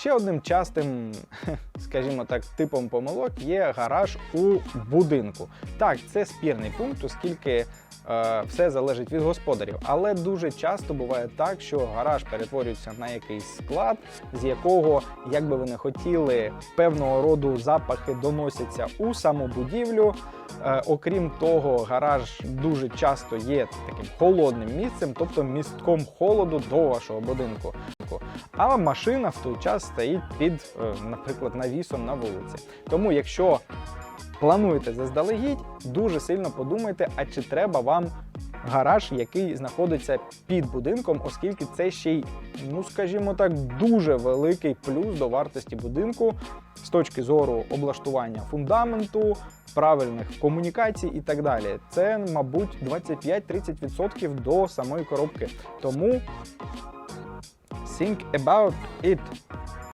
Ще одним частим, скажімо так, типом помилок є гараж у будинку. Так, це спірний пункт, оскільки е, все залежить від господарів. Але дуже часто буває так, що гараж перетворюється на якийсь склад, з якого, як би ви не хотіли, певного роду запахи доносяться у саму будівлю. Е, окрім того, гараж дуже часто є таким холодним місцем, тобто містком холоду до вашого будинку. А машина в той час стоїть під, е, наприклад, навісом на вулиці. Тому, якщо плануєте заздалегідь, дуже сильно подумайте, а чи треба вам гараж, який знаходиться під будинком, оскільки це ще й, ну скажімо так, дуже великий плюс до вартості будинку з точки зору облаштування фундаменту, правильних комунікацій і так далі. Це, мабуть, 25-30% до самої коробки. Тому think about it.